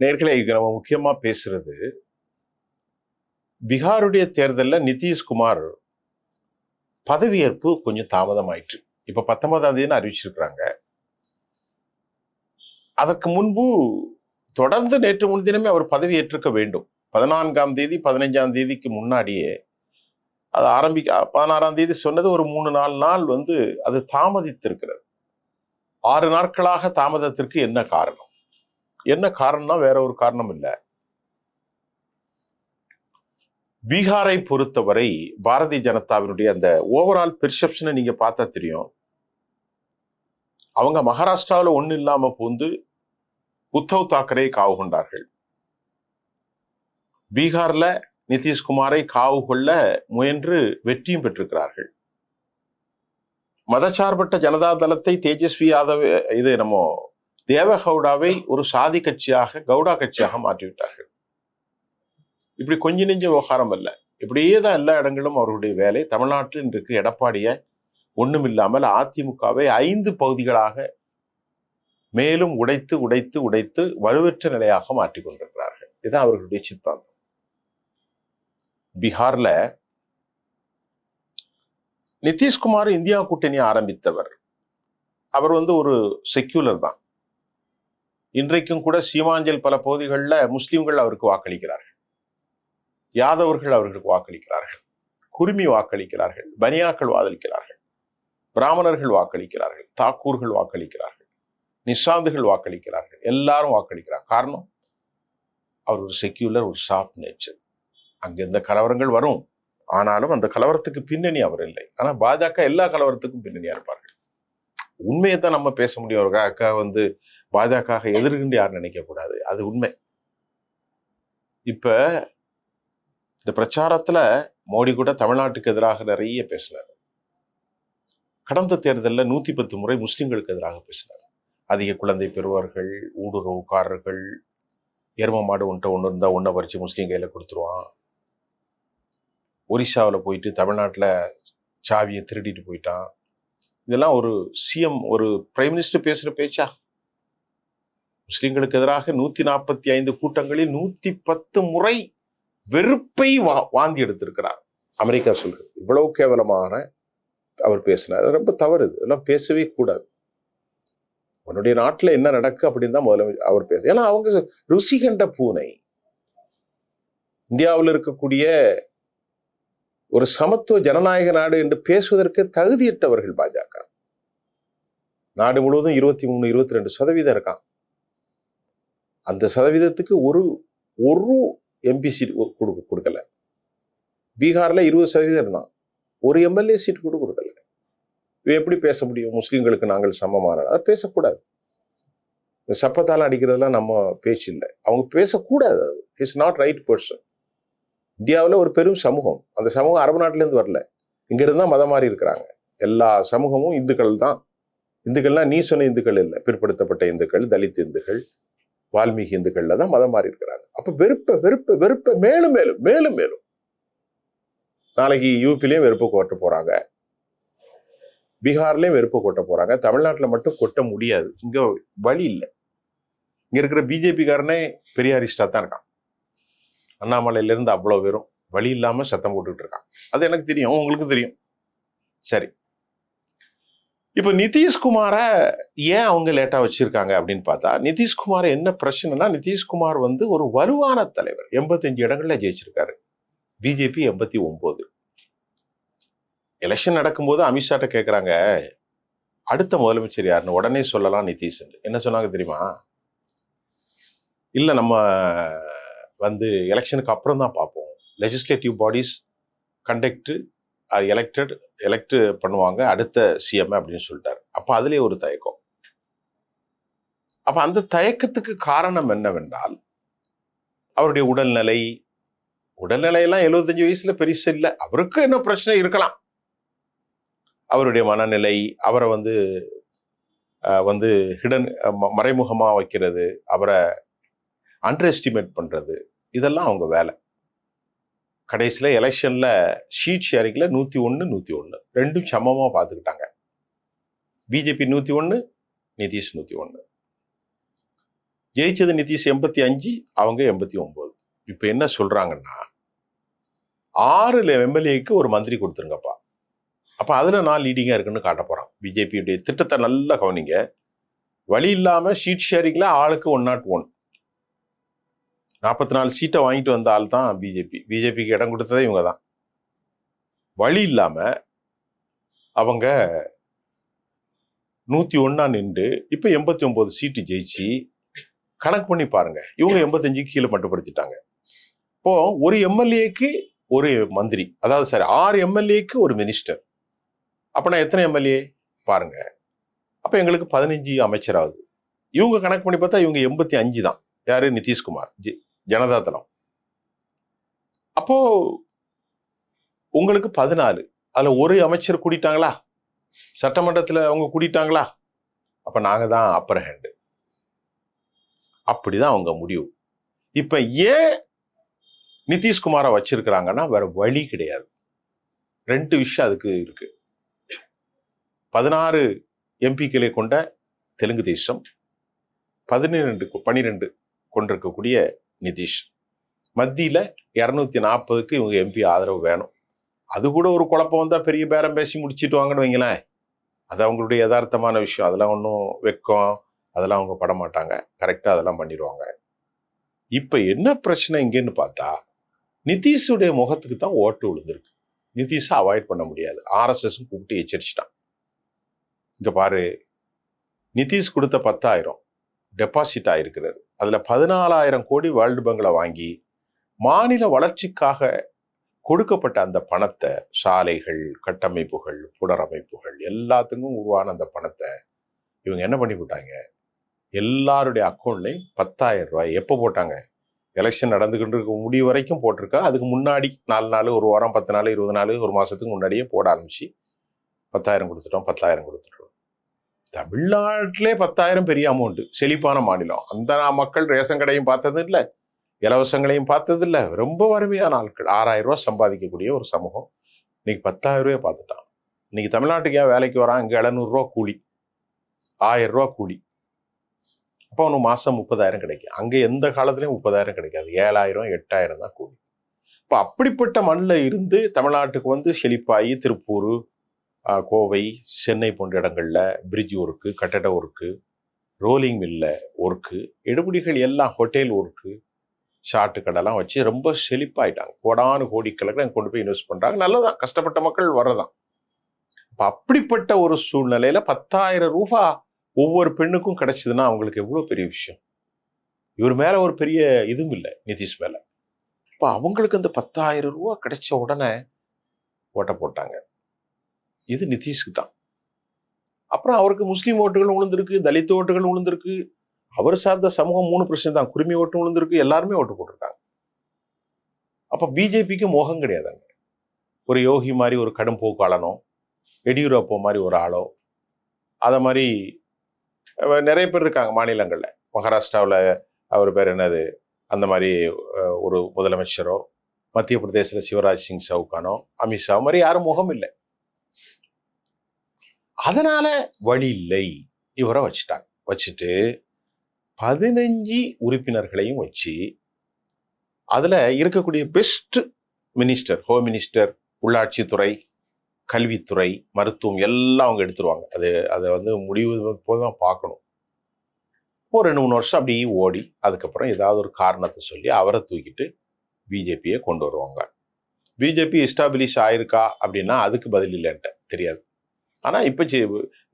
நேர்களை நம்ம முக்கியமா பேசுறது பீகாருடைய தேர்தலில் நிதிஷ்குமார் பதவியேற்பு கொஞ்சம் தாமதமாயிற்று. இப்ப பத்தொன்பதாம் தேதி அறிவிச்சிருக்கிறாங்க. அதற்கு முன்பு தொடர்ந்து நேற்று முன்தினமே அவர் பதவியேற்றிருக்க வேண்டும். பதினான்காம் தேதி பதினைஞ்சாம் தேதிக்கு முன்னாடியே அது ஆரம்பிக்க பதினாறாம் தேதி சொன்னது ஒரு மூணு நாலு நாள் வந்து அது தாமதித்திருக்கிறது. ஆறு நாட்களாக தாமதத்திற்கு என்ன காரணம்? என்ன காரணம்னா வேற ஒரு காரணம் இல்லை. பீகாரை பொறுத்தவரை பாரதிய ஜனதாவினுடைய அந்த ஓவரால் பெர்செப்ஷனை நீங்க பார்த்தா தெரியும். அவங்க மகாராஷ்டிராவில் ஒன்றும் இல்லாம பூந்து உத்தவ் தாக்கரே காவு கொண்டார்கள். பீகார்ல நிதிஷ்குமாரை காவு கொள்ள முயன்று வெற்றியும் பெற்றிருக்கிறார்கள். மதச்சார்பற்ற ஜனதா தளத்தை தேஜஸ்வி யாதவ் இது நம்ம தேவகவுடாவை ஒரு சாதி கட்சியாக கவுடா கட்சியாக மாற்றிவிட்டார்கள். இப்படி கொஞ்ச நெஞ்ச விவகாரம் அல்ல. இப்படியே தான் எல்லா இடங்களும் அவர்களுடைய வேலை. தமிழ்நாட்டில் இன்றைக்கு எடப்பாடிய ஒன்றும் இல்லாமல் அதிமுகவை ஐந்து பகுதிகளாக மேலும் உடைத்து உடைத்து உடைத்து வலுவற்ற நிலையாக மாற்றிக் கொண்டிருக்கிறார்கள். இதுதான் அவர்களுடைய சித்தாந்தம். பீகார்ல நிதிஷ்குமார் இந்தியா கூட்டணி ஆரம்பித்தவர். அவர் வந்து ஒரு செக்யூலர் தான். இன்றைக்கும் கூட சீமாஞ்சல் பல பகுதிகளில் முஸ்லிம்கள் அவருக்கு வாக்களிக்கிறார்கள். யாதவர்கள் அவர்களுக்கு வாக்களிக்கிறார்கள். குருமி வாக்களிக்கிறார்கள். பனியாக்கள் வாக்களிக்கிறார்கள். பிராமணர்கள் வாக்களிக்கிறார்கள். தாக்கூர்கள் வாக்களிக்கிறார்கள். நிஷாந்துகள் வாக்களிக்கிறார்கள். எல்லாரும் வாக்களிக்கிறார். காரணம் அவர் ஒரு செக்யூலர் ஒரு சாஃப்ட் நேச்சர் அங்கெந்த கலவரங்கள் வரும். ஆனாலும் அந்த கலவரத்துக்கு பின்னணி அவர் இல்லை. ஆனா பாஜக எல்லா கலவரத்துக்கும் பின்னணியா இருப்பார்கள். உண்மையை தான் நம்ம பேச முடியும். ஒரு அக்கா வந்து பாஜக எதிர்கின்ற யாரும் நினைக்கக்கூடாது அது உண்மை. இப்போ இந்த பிரச்சாரத்தில் மோடி கூட தமிழ்நாட்டுக்கு எதிராக நிறைய பேசினார். கடந்த தேர்தலில் நூற்றி பத்து முறை முஸ்லீம்களுக்கு எதிராக பேசினார். அதிக குழந்தை பெறுவார்கள் ஊடுருவுக்காரர்கள் எரும மாடு ஒன்றை ஒன்று இருந்தால் ஒன்றை பறித்து முஸ்லீம் கையில் கொடுத்துருவான். ஒரிசாவில் போயிட்டு தமிழ்நாட்டில் சாவியை திருடிட்டு போயிட்டான். இதெல்லாம் ஒரு சிஎம் ஒரு பிரைம் மினிஸ்டர் பேசுகிற பேச்சா? முஸ்லிம்களுக்கு எதிராக நூத்தி நாற்பத்தி ஐந்து கூட்டங்களில் நூத்தி பத்து முறை வெறுப்பை வா வாந்தி எடுத்திருக்கிறார். அமெரிக்கா சொல்றது. இவ்வளவு கேவலமான அவர் பேசினார். அது ரொம்ப தவறு. இது பேசவே கூடாது. உன்னுடைய நாட்டில் என்ன நடக்கு அப்படின்னு தான் முதல்ல அவர் பேச ஏன்னா அவங்க ருசி கண்ட பூனை. இந்தியாவில் இருக்கக்கூடிய ஒரு சமத்துவ ஜனநாயக நாடு என்று பேசுவதற்கு தகுதியற்றவர்கள் பாஜக. நாடு முழுவதும் இருபத்தி மூணு இருபத்தி ரெண்டு சதவீதம் இருக்கான் அந்த சதவீதத்துக்கு ஒரு ஒரு எம்பி சீட் கொடுக்க கொடுக்கல. பீகாரில் இருபது சதவீதம் இருந்தான். ஒரு எம்எல்ஏ சீட் கூட கொடுக்கல. இவன் எப்படி பேச முடியும்? முஸ்லீம்களுக்கு நாங்கள் சமமான. அது பேசக்கூடாது. இந்த சப்பத்தால் அடிக்கிறதெல்லாம் நம்ம பேச்சு இல்லை. அவங்க பேசக்கூடாது அது. இட்ஸ் நாட் ரைட் பர்சன் இந்தியாவில் ஒரு பெரும் சமூகம். அந்த சமூகம் அரபு நாட்டிலேருந்து வரல. இங்கிருந்து தான் மதம் மாறி இருக்கிறாங்க. எல்லா சமூகமும் இந்துக்கள் தான். இந்துக்கள்லாம் நீ சொன்ன இந்துக்கள் இல்லை. பிற்படுத்தப்பட்ட இந்துக்கள் தலித் இந்துக்கள் வால்மீகி இந்துக்கள்ல தான் மதம் மாறி இருக்கிறாங்க. அப்போ வெறுப்ப வெறுப்ப வெறுப்ப மேலும் மேலும் மேலும் மேலும். நாளைக்கு யூபிலையும் வெறுப்பு கொட்ட போறாங்க. பீகார்லேயும் வெறுப்பு கொட்ட போறாங்க. தமிழ்நாட்டில் மட்டும் கொட்ட முடியாது. இங்கே வழி இல்லை. இங்கே இருக்கிற பிஜேபிக்காரனே பெரியாரிஸ்டா தான் இருக்கான். அண்ணாமலையிலேருந்து அவ்வளோ வெறும் பேரும் வழி இல்லாமல் சத்தம் போட்டுக்கிட்டு இருக்கான். அது எனக்கு தெரியும். உங்களுக்கு தெரியும். சரி. இப்போ நிதிஷ்குமாரை ஏன் அவங்க லேட்டாக வச்சுருக்காங்க அப்படின்னு பார்த்தா நிதிஷ்குமார் என்ன பிரச்சனைனா நிதிஷ்குமார் வந்து ஒரு வலுவான தலைவர். எண்பத்தஞ்சு இடங்களில் ஜெயிச்சிருக்காரு. பிஜேபி எண்பத்தி ஒம்பது. எலெக்ஷன் நடக்கும்போது அமித்ஷாட்ட கேட்குறாங்க அடுத்த முதலமைச்சர் யாருன்னு உடனே சொல்லலாம் நிதிஷ் என்ன சொன்னாங்க தெரியுமா? இல்லை நம்ம வந்து எலெக்ஷனுக்கு அப்புறம் தான் பார்ப்போம். Legislative bodies conduct elected elect பண்ணுவாங்க. அடுத்த சிஎம் அப்படின்னு சொல்லிட்டாரு. அப்போ அதுலேயே ஒரு தயக்கம். அப்போ அந்த தயக்கத்துக்கு காரணம் என்னவென்றால் அவருடைய உடல்நிலை உடல்நிலையெல்லாம் எழுபத்தஞ்சு வயசுல பெருசு இல்லை. அவருக்கு என்ன பிரச்சனை இருக்கலாம். அவருடைய மனநிலை அவரை வந்து வந்து ஹிடன் மறைமுகமா வைக்கிறது அவரை அண்டர் எஸ்டிமேட் பண்றது இதெல்லாம் அவங்க வேலை. கடைசியில் எலெக்ஷனில் ஷீட் ஷேரிங்கில் நூத்தி ஒன்று நூத்தி ஒன்று ரெண்டும் சமமாக பார்த்துக்கிட்டாங்க. பிஜேபி நூற்றி ஒன்று நிதிஷ் நூத்தி ஒன்று ஜெயிச்சது நிதிஷ் எண்பத்தி அஞ்சு அவங்க எண்பத்தி ஒம்பது இப்போ என்ன சொல்கிறாங்கன்னா ஆறு எம்எல்ஏக்கு ஒரு மந்திரி கொடுத்துருங்கப்பா. அப்போ அதில் நான் லீடிங்காக இருக்குன்னு காட்ட போகிறான் பிஜேபியுடைய திட்டத்தை நல்லா கவனிங்க. வழி இல்லாமல் ஷீட் ஷேரிங்கில் ஆளுக்கு ஒன் நாட் ஒன் நாற்பத்தி நாலு சீட்டை வாங்கிட்டு வந்த ஆள் தான் பிஜேபி பிஜேபிக்கு இடம் கொடுத்ததே இவங்க தான் வழி இல்லாமல் அவங்க நூற்றி ஒன்றா நின்று இப்போ எண்பத்தி ஒம்பது சீட்டு ஜெயிச்சு கணக்கு பண்ணி பாருங்க. இவங்க எண்பத்தஞ்சுக்கு கீழே மட்டுப்படுத்திட்டாங்க. இப்போ ஒரு எம்எல்ஏக்கு ஒரு மந்திரி அதாவது சார் ஆறு எம்எல்ஏக்கு ஒரு மினிஸ்டர் அப்பனா எத்தனை எம்எல்ஏ? பாருங்க. அப்போ எங்களுக்கு பதினஞ்சு அமைச்சர் ஆகுது இவங்க கணக்கு பண்ணி பார்த்தா இவங்க எண்பத்தி அஞ்சு தான். யாரு? நிதிஷ்குமார். ஜி- ஜனதா தளம் அப்போ உங்களுக்கு பதினாலு. அதுல ஒரு அமைச்சர் கூட்டிட்டாங்களா சட்டமன்றத்துல அவங்க கூட்டிட்டாங்களா அப்ப நாங்க தான் அப்பர் ஹேண்டு அப்படிதான் அவங்க முடிவு. இப்ப ஏன் நிதிஷ்குமாரை வச்சிருக்கிறாங்கன்னா வேற வழி கிடையாது. ரெண்டு விஷயம் அதுக்கு இருக்கு. பதினாறு எம்பிக்களை கொண்ட தெலுங்கு தேசம் பதினிரெண்டு பனிரெண்டு கொண்டிருக்கக்கூடிய நிதிஷ். மத்தியில் இரநூத்தி நாற்பதுக்கு இவங்க எம்பி ஆதரவு வேணும். அது கூட ஒரு குழப்பம் வந்தால் பெரிய பேரம் பேசி முடிச்சிட்டு வாங்கன்னு வைங்களேன். அது அவங்களுடைய யதார்த்தமான விஷயம். அதெல்லாம் ஒன்றும் வெக்கம் அதெல்லாம் அவங்க பட மாட்டாங்க. கரெக்டாக அதெல்லாம் பண்ணிடுவாங்க. இப்போ என்ன பிரச்சனை இங்கேன்னு பார்த்தா நிதிஷுடைய முகத்துக்கு தான் ஓட்டு விழுந்திருக்கு. நிதிஷை அவாய்ட் பண்ண முடியாது. ஆர்எஸ்எஸும் கூப்பிட்டு எச்சரிச்சிட்டான். இங்கே பாரு நிதிஷ் கொடுத்த பத்தாயிரம். டெபாசிட் ஆகிருக்கிறது அதில் பதினாலாயிரம் கோடி வேர்ல்டு பேங்க்ல வாங்கி மாநில வளர்ச்சிக்காக கொடுக்கப்பட்ட அந்த பணத்தை சாலைகள் கட்டமைப்புகள் புனரமைப்புகள் எல்லாத்துக்கும் உருவான அந்த பணத்தை இவங்க என்ன பண்ணி போட்டாங்க? எல்லாருடைய அக்கௌண்ட்லையும் பத்தாயிரம் ரூபாய் எப்போ போட்டாங்க? எலெக்ஷன் நடந்துக்கிட்டு இருக்க முடிவு வரைக்கும் போட்டிருக்கா? அதுக்கு முன்னாடி நாலு நாள் ஒரு வாரம் பத்து நாள் இருபது நாள் ஒரு மாதத்துக்கு முன்னாடியே போட ஆரம்பிச்சு பத்தாயிரம் கொடுத்துட்டோம் பத்தாயிரம் கொடுத்துட்டோம். தமிழ்நாட்டிலே பத்தாயிரம் பெரிய அமௌண்ட்டு செழிப்பான மாநிலம். அந்த மக்கள் ரேஷன் கடையும் பார்த்தது இல்லை இலவசங்களையும் பார்த்தது இல்லை ரொம்ப வறுமையான ஆட்கள். ஆறாயிரம் ரூபாய் சம்பாதிக்கக்கூடிய ஒரு சமூகம். இன்னைக்கு பத்தாயிரம் ரூபாய் பார்த்துட்டான். இன்னைக்கு தமிழ்நாட்டுக்கு ஏன் வேலைக்கு வரான்? இங்கே எழுநூறுரூவா கூலி. ஆயிரம் ரூபா கூலி. அப்போ அவனுக்கு மாதம் முப்பதாயிரம் கிடைக்கும். அங்கே எந்த காலத்துலையும் முப்பதாயிரம் கிடைக்காது. ஏழாயிரம் எட்டாயிரம் தான் கூலி. இப்போ அப்படிப்பட்ட மண்ணில் இருந்து தமிழ்நாட்டுக்கு வந்து செழிப்பாயி திருப்பூர் கோவை சென்னை போன்ற இடங்களில் பிரிட்ஜ் ஒர்க்கு கட்டட ஒர்க்கு ரோலிங் மில்ல ஒர்க்கு எடுபடிகள் எல்லாம் ஹோட்டல் ஒர்க்கு ஷார்ட்டு கடைலாம் வச்சு ரொம்ப செழிப்பாயிட்டாங்க. கோடானு கோடிக்கணக்கில் கொண்டு போய் இன்வெஸ்ட் பண்ணுறாங்க நல்லதான் கஷ்டப்பட்ட மக்கள் வர்றதான் இப்போ அப்படிப்பட்ட ஒரு சூழ்நிலையில் பத்தாயிரம் ரூபா ஒவ்வொரு பெண்ணுக்கும் கிடைச்சதுன்னா அவங்களுக்கு எவ்வளோ பெரிய விஷயம்? இவர் மேலே ஒரு பெரிய இதுவும் இல்லை நிதிஷ் மேலே. இப்போ அவங்களுக்கு அந்த பத்தாயிரம் ரூபா கிடைச்ச உடனே ஓட்ட போட்டாங்க. இது நிதிஷ்க்கு தான். அப்புறம் அவருக்கு முஸ்லீம் ஓட்டுகள் விழுந்திருக்கு தலித் ஓட்டுகள் விழுந்திருக்கு அவர் சார்ந்த சமூகம் மூணு பிரச்சனை தான். குருமி ஓட்டு விழுந்திருக்கு எல்லாருமே ஓட்டு போட்டிருக்காங்க. அப்போ பிஜேபிக்கு மோகம் கிடையாதாங்க ஒரு யோகி மாதிரி ஒரு கடும் போக்காளனோ எடியூரப்போ மாதிரி ஒரு ஆளோ அதை மாதிரி நிறைய பேர் இருக்காங்க மாநிலங்களில். மகாராஷ்டிராவில் அவர் பேர் என்னது? அந்த மாதிரி ஒரு முதலமைச்சரோ மத்திய பிரதேசத்தில் சிவராஜ் சிங் சவுகானோ அமித்ஷா மாதிரி யாரும் முகம் இல்லை. அதனால வழி இல்லை. இவரை வச்சுட்டாங்க. வச்சுட்டு பதினஞ்சு உறுப்பினர்களையும் வச்சு அதில் இருக்கக்கூடிய பெஸ்ட் மினிஸ்டர் ஹோம் மினிஸ்டர் உள்ளாட்சித்துறை கல்வித்துறை மருத்துவம் எல்லாம் அவங்க எடுத்துருவாங்க. அது அதை வந்து முடிவு போது தான் பார்க்கணும். ஒரு ரெண்டு மூணு வருஷம் அப்படியே ஓடி அதுக்கப்புறம் ஏதாவது ஒரு காரணத்தை சொல்லி அவரை தூக்கிட்டு பிஜேபியை கொண்டு வருவாங்க. பிஜேபி எஸ்டாப்ளிஷ் ஆயிருக்கா அப்படின்னா அதுக்கு பதில் இல்லைன்ட்டு தெரியாது. ஆனா இப்போ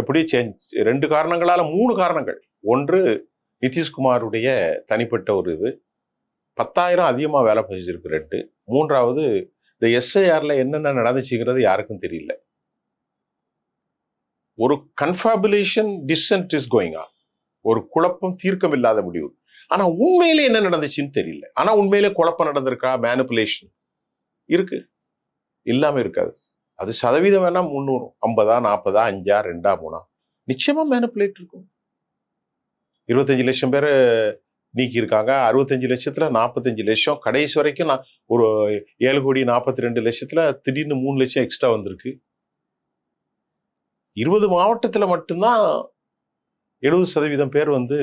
எப்படி சேஞ்ச் ரெண்டு காரணங்களால் மூணு காரணங்கள். ஒன்று நிதிஷ்குமாருடைய தனிப்பட்ட ஒரு இது. பத்தாயிரம் அதிகமாக வேலை செஞ்சிருக்கு ரெண்டு. மூன்றாவது இந்த எஸ்ஐஆர்ல என்னென்ன நடந்துச்சுங்கிறது யாருக்கும் தெரியல. ஒரு confabulation decent is going on ஒரு குழப்பம் தீர்க்கம் இல்லாத முடிவு. ஆனால் உண்மையிலே என்ன நடந்துச்சுன்னு தெரியல. ஆனால் உண்மையிலே குழப்பம் நடந்திருக்கா? மேனுபுலேஷன் இருக்கு. இல்லாமல் இருக்காது. அது சதவீதம் வேணால் முந்நூறு ஐம்பதா நாற்பதா அஞ்சா ரெண்டா மூணா. நிச்சயமாக மேனிப்புலேட் இருக்கும். இருபத்தஞ்சு லட்சம் பேர் நீக்கியிருக்காங்க. அறுபத்தஞ்சு லட்சத்தில் நாற்பத்தஞ்சு லட்சம். கடைசி வரைக்கும் நான் ஒரு ஏழு கோடி நாற்பத்தி ரெண்டு லட்சத்தில் திடீர்னு மூணு லட்சம் எக்ஸ்ட்ரா வந்திருக்கு. இருபது மாவட்டத்தில் மட்டும்தான் எழுபது சதவீதம் பேர் வந்து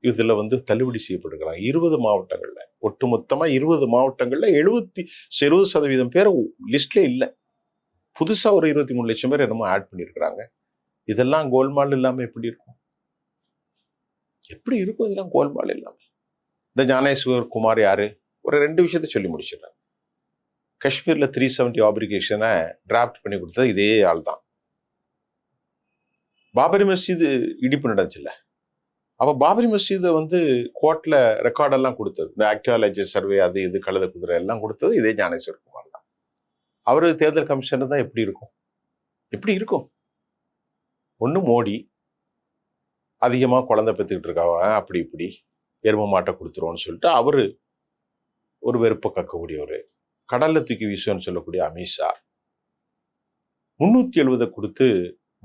இதில் வந்து தள்ளுபடி செய்யப்பட்டிருக்கிறாங்க. இருபது மாவட்டங்களில். ஒட்டுமொத்தமாக இருபது மாவட்டங்களில் எழுபத்தி எழுபது சதவீதம் பேர் லிஸ்ட்லே இல்லை. புதுசா ஒரு இருபத்தி மூணு லட்சம் பேர் என்னமோ ஆட் பண்ணியிருக்கிறாங்க. இதெல்லாம் கோல்மால் இல்லாமல் எப்படி இருக்கும்? எப்படி இருக்கும் இதெல்லாம் கோல்மால் இல்லாமல் இந்த ஞானேஸ்வர் குமார் யாரு? ஒரு ரெண்டு விஷயத்த சொல்லி முடிச்சிடுறாங்க காஷ்மீர்ல த்ரீ செவன்டி ஆப்ளிகேஷனை டிராஃப்ட் பண்ணி கொடுத்தது இதே ஆள் தான். பாபரி மஸ்ஜிது இடிப்பு நடந்துச்சுல்ல? அப்ப பாபரி மஸ்ஜிதை வந்து கோர்ட்டில் ரெக்கார்டெல்லாம் கொடுத்தது. இந்த ஆக்டிவாலஜி சர்வே அது இது கழுத குதிரை எல்லாம் கொடுத்தது இதே ஞானேஸ்வர் குமார். அவர் தேர்தல் கமிஷனர் தான் எப்படி இருக்கும்? எப்படி இருக்கும்? ஒன்று மோடி அதிகமாக குழந்தை பெற்றுக்கிட்டு இருக்காவ? அப்படி இப்படி. எரும மாட்டை கொடுத்துருவோம்னு சொல்லிட்டு அவர் ஒரு வெறுப்பை கக்கக்கூடியவர். கடலில் தூக்கி வீசுன்னு சொல்லக்கூடிய அமித்ஷா முந்நூற்றி எழுபதை கொடுத்து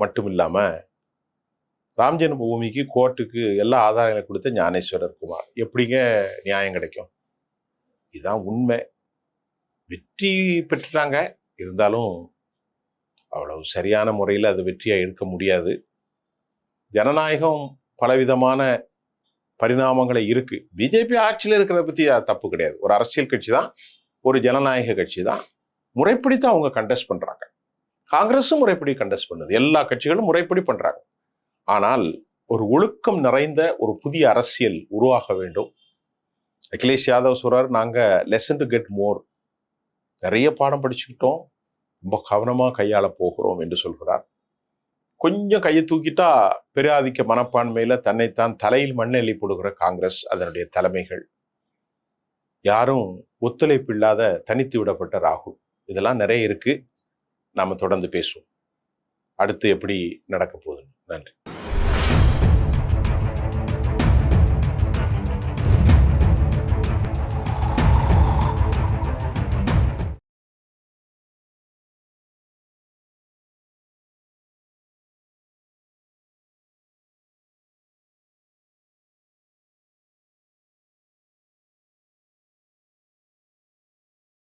மட்டும் இல்லாமல் ராம்ஜென்ம பூமிக்கு கோர்ட்டுக்கு எல்லா ஆதாரங்களை கொடுத்த ஞானேஸ்வரர் குமார். எப்படிங்க நியாயம் கிடைக்கும்? இதுதான் உண்மை. வெற்றி பெற்றுட்டாங்க. இருந்தாலும் அவ்வளவு சரியான முறையில் அது வெற்றியாக இருக்க முடியாது. ஜனநாயகம் பலவிதமான பரிணாமங்களை இருக்கு. பிஜேபி ஆட்சியில் இருக்கிறத பற்றி அது தப்பு கிடையாது. ஒரு அரசியல் கட்சி தான் ஒரு ஜனநாயக கட்சி தான். முறைப்படி தான் அவங்க கண்டெஸ்ட் பண்ணுறாங்க காங்கிரஸும் முறைப்படி கண்டெஸ்ட் பண்ணுது. எல்லா கட்சிகளும் முறைப்படி பண்ணுறாங்க ஆனால் ஒரு ஒழுக்கம் நிறைந்த ஒரு புதிய அரசியல் உருவாக வேண்டும். அகிலேஷ் யாதவ் சொல்றாரு நாங்கள் லெசன் டு கெட் மோர் நிறைய பாடம் படிச்சுக்கிட்டோம். ரொம்ப கவனமாக கையாள போகிறோம் என்று சொல்கிறார். கொஞ்சம் கையை தூக்கிட்டா பெரியாதிக்க மனப்பான்மையில் தன்னைத்தான் தலையில் மண்ணெல்லி போடுகிற காங்கிரஸ் அதனுடைய தலைமைகள். யாரும் ஒத்துழைப்பு இல்லாத தனித்து விடப்பட்ட ராகுல். இதெல்லாம் நிறைய இருக்குது நாம் தொடர்ந்து பேசுவோம். அடுத்து எப்படி நடக்க போகுதுன்னு. நன்றி.